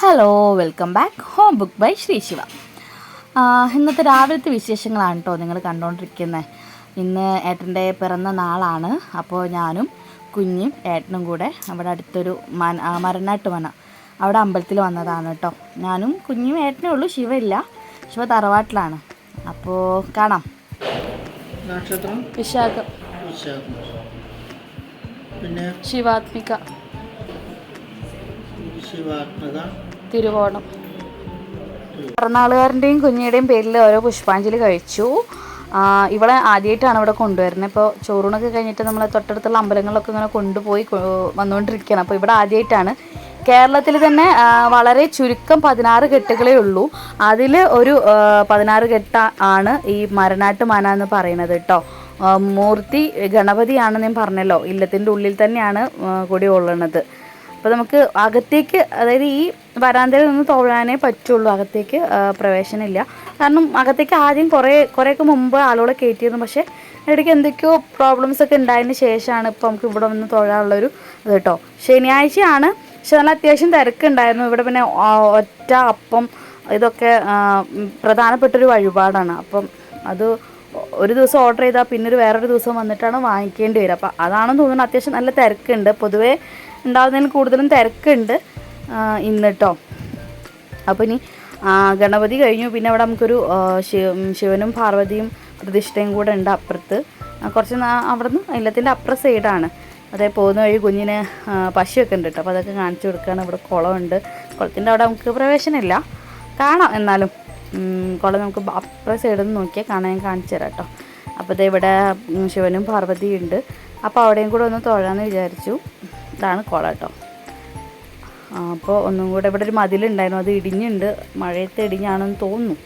Hello welcome back home book by Sree Siva ഇന്നത്തെ രാവിലത്തെ വിശേഷങ്ങളാണ് കേട്ടോ നിങ്ങൾ കണ്ടുകൊണ്ടിരിക്കുന്നത് ഇന്ന് ഏട്ടന്റെ പിറന്ന നാളാണ്. അപ്പോൾ ഞാനും കുഞ്ഞും ഏട്ടനും കൂടെ അവിടെ അടുത്തൊരു മന മരനാട്ട് മന അവിടെ അമ്പലത്തിൽ വന്നതാണ് കേട്ടോ ഞാനും കുഞ്ഞും ഏട്ടനേ ഉള്ളൂ. ശിവ ഇല്ല. ശിവ തറവാട്ടിലാണ്. അപ്പോൾ കാണാം. നക്ഷത്രം? വിശാഖം. പിന്നെ? ശിവാത്മിക. ശിവാത്മക. തിരുവോണം. പിറന്നാളുകാരന്റെയും കുഞ്ഞിയുടെയും പേരിൽ ഓരോ പുഷ്പാഞ്ജലി കഴിച്ചു. ഇവിടെ ആദ്യമായിട്ടാണ് ഇവിടെ കൊണ്ടുവരുന്നത്. ഇപ്പോൾ ചോറൂണൊക്കെ കഴിഞ്ഞിട്ട് നമ്മൾ തൊട്ടടുത്തുള്ള അമ്പലങ്ങളിലൊക്കെ ഇങ്ങനെ കൊണ്ടുപോയി വന്നുകൊണ്ടിരിക്കുകയാണ് അപ്പോൾ ഇവിടെ ആദ്യമായിട്ടാണ് കേരളത്തിൽ തന്നെ വളരെ ചുരുക്കം പതിനാറ് കെട്ടുകളേ ഉള്ളൂ. അതിൽ ഒരു പതിനാറ് കെട്ട ആണ് ഈ മരനാട്ട് മന എന്ന് പറയുന്നത് കേട്ടോ. മൂർത്തി ഗണപതിയാണെന്ന് ഞാൻ പറഞ്ഞല്ലോ. ഇല്ലത്തിന്റെ ഉള്ളിൽ തന്നെയാണ് കൂടി കൊള്ളുന്നത്. അപ്പോൾ നമുക്ക് അകത്തേക്ക് അതായത് ഈ വരാന്തയിൽ നിന്ന് തൊഴാനേ പറ്റുള്ളൂ. അകത്തേക്ക് പ്രവേശനമില്ല. കാരണം അകത്തേക്ക് ആദ്യം കുറേ കുറേയൊക്കെ മുമ്പ് ആളുകളെ കയറ്റിയിരുന്നു പക്ഷേ ഇടയ്ക്ക് എന്തൊക്കെയോ പ്രോബ്ലംസ് ഒക്കെ ഉണ്ടായതിന് ശേഷമാണ് ഇപ്പോൾ നമുക്ക് ഇവിടെ വന്ന് തൊഴാനുള്ളൊരു ഇത് കേട്ടോ. ശനിയാഴ്ചയാണ്. പക്ഷെ നല്ല അത്യാവശ്യം തിരക്കുണ്ടായിരുന്നു. ഇവിടെ പിന്നെ ഒറ്റ അപ്പം ഇതൊക്കെ പ്രധാനപ്പെട്ടൊരു വഴിപാടാണ്. അപ്പം അത് ഒരു ദിവസം ഓർഡർ ചെയ്താൽ പിന്നെ ഒരു വേറൊരു ദിവസം വന്നിട്ടാണ് വാങ്ങിക്കേണ്ടി വരിക. അപ്പം അതാണെന്ന് തോന്നുന്നു അത്യാവശ്യം നല്ല തിരക്കുണ്ട്. പൊതുവേ ഉണ്ടാകുന്നതിൽ കൂടുതലും തിരക്കുണ്ട്. ഇന്ന് കേട്ടോ അപ്പോൾ ഇനി ഗണപതി കഴിഞ്ഞു. പിന്നെ അവിടെ നമുക്കൊരു ശിവ ശിവനും പാർവതിയും പ്രതിഷ്ഠയും കൂടെ ഉണ്ട് അപ്പുറത്ത്. കുറച്ച് നാ- അവിടുന്ന് എല്ലാത്തിന്റെ അപ്പുറ സൈഡാണ്. അതേ പോകുന്ന വഴി കുഞ്ഞിന് പശുവൊക്കെ ഉണ്ട് കേട്ടോ. അപ്പോൾ അതൊക്കെ കാണിച്ചു കൊടുക്കുകയാണ് ഇവിടെ കുളമുണ്ട്. കുളത്തിന്റെ അവിടെ നമുക്ക് പ്രവേശനമില്ല. കാണാം എന്നാലും. കുളം നമുക്ക് അപ്പുറ സൈഡിൽ നിന്ന് നോക്കിയാൽ കാണാൻ ഞാൻ കാണിച്ചു തരാം കേട്ടോ. അപ്പോൾ ഇവിടെ ശിവനും പാർവതിയും ഉണ്ട്. അപ്പോൾ അവിടെയും കൂടെ ഒന്ന് തൊഴാമെന്ന് വിചാരിച്ചു. ഇതാണ് കുളം കേട്ടോ. അപ്പോൾ ഒന്നും കൂടെ ഇവിടെ ഒരു മതിലുണ്ടായിരുന്നു. അത് ഇടിഞ്ഞുണ്ട്. മഴയത്ത് ഇടിഞ്ഞാണെന്ന് തോന്നുന്നു.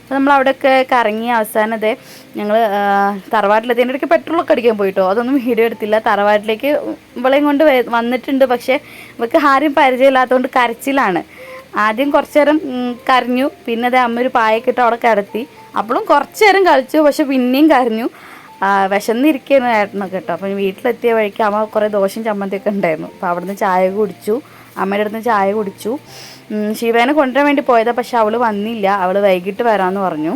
അപ്പോൾ നമ്മൾ അവിടെയൊക്കെ കറങ്ങി അവസാനത്തെ ഞങ്ങൾ ഞങ്ങൾ തറവാട്ടിലെത്തിന്റെ ഇടയ്ക്ക് പെട്രോളൊക്കെ അടിക്കാൻ പോയിട്ടോ. അതൊന്നും വീഡിയോ എടുത്തില്ല. തറവാട്ടിലേക്ക് ഇവളെയും കൊണ്ട് വന്നിട്ടുണ്ട്. പക്ഷേ ഇവൾക്ക് ആരും പരിചയമില്ലാത്തതുകൊണ്ട് കരച്ചിലാണ്. ആദ്യം കുറച്ച് നേരം കരഞ്ഞു. പിന്നെ അതേ അമ്മ ഒരു പായക്കിട്ട് അവിടെ കിടത്തി. അപ്പോഴും കുറച്ച് നേരം കളിച്ചു. പക്ഷെ പിന്നെയും കരഞ്ഞു. വിശന്നിരിക്കുന്നു ഏട്ടനൊക്കെ കേട്ടോ. അപ്പം വീട്ടിലെത്തിയ വഴിക്ക് അമ്മ കുറേ ദോശയും ചമ്മന്തിയൊക്കെ ഉണ്ടായിരുന്നു. അപ്പോൾ അവിടുന്ന് ചായ കുടിച്ചു. അമ്മയുടെ അടുത്ത് ചായ കുടിച്ചു. ശിവേനെ കൊണ്ടുവരാൻ വേണ്ടി പോയതാണ് പക്ഷെ അവൾ വന്നില്ല. അവൾ വൈകിട്ട് വരാമെന്ന് പറഞ്ഞു.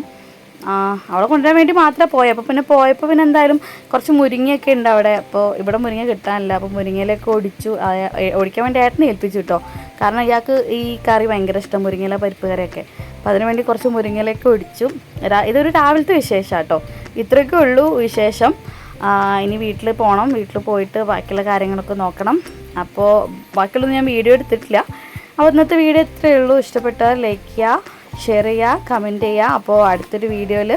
അവളെ കൊണ്ടുവരാൻ വേണ്ടി മാത്രമേ പോയത് അപ്പോൾ പിന്നെ പോയപ്പോൾ പിന്നെ എന്തായാലും കുറച്ച് മുരിങ്ങയൊക്കെ ഉണ്ട് അവിടെ. അപ്പോൾ ഇവിടെ മുരിങ്ങ കിട്ടാനില്ല. അപ്പോൾ മുരിങ്ങയിലൊക്കെ ഒടിച്ചു. ഒടിക്കാൻ വേണ്ടി ഏട്ടനെ ഏൽപ്പിച്ചു കേട്ടോ. കാരണം ഇയാൾക്ക് ഈ കറി ഭയങ്കര ഇഷ്ടം മുരിങ്ങയില പരിപ്പ് കറിയൊക്കെ. അപ്പോൾ അതിന് വേണ്ടി കുറച്ച് മുരിങ്ങലേക്ക് ഒടിച്ചു. ഇതൊരു രാവിലത്തെ വിശേഷം കേട്ടോ ഇത്രയൊക്കെ ഉള്ളൂ വിശേഷം. ഇനി വീട്ടിൽ പോകണം വീട്ടിൽ പോയിട്ട് ബാക്കിയുള്ള കാര്യങ്ങളൊക്കെ നോക്കണം. അപ്പോൾ ബാക്കിയുള്ളത് ഞാൻ വീഡിയോ എടുത്തിട്ടില്ല. അപ്പോൾ ഇന്നത്തെ വീഡിയോ ഇത്രയേ ഉള്ളൂ. ഇഷ്ടപ്പെട്ടാൽ ലൈക്ക് ചെയ്യുക ഷെയർ ചെയ്യുക കമന്റ് ചെയ്യുക അപ്പോൾ അടുത്തൊരു വീഡിയോയിൽ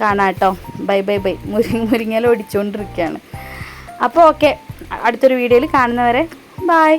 കാണാം കേട്ടോ ബൈ ബൈ ബൈ മുരി മുരിങ്ങയില ഓടിച്ചുകൊണ്ടിരിക്കുകയാണ് അപ്പോൾ ഓക്കെ അടുത്തൊരു വീഡിയോയിൽ കാണുന്നവരെ ബായ്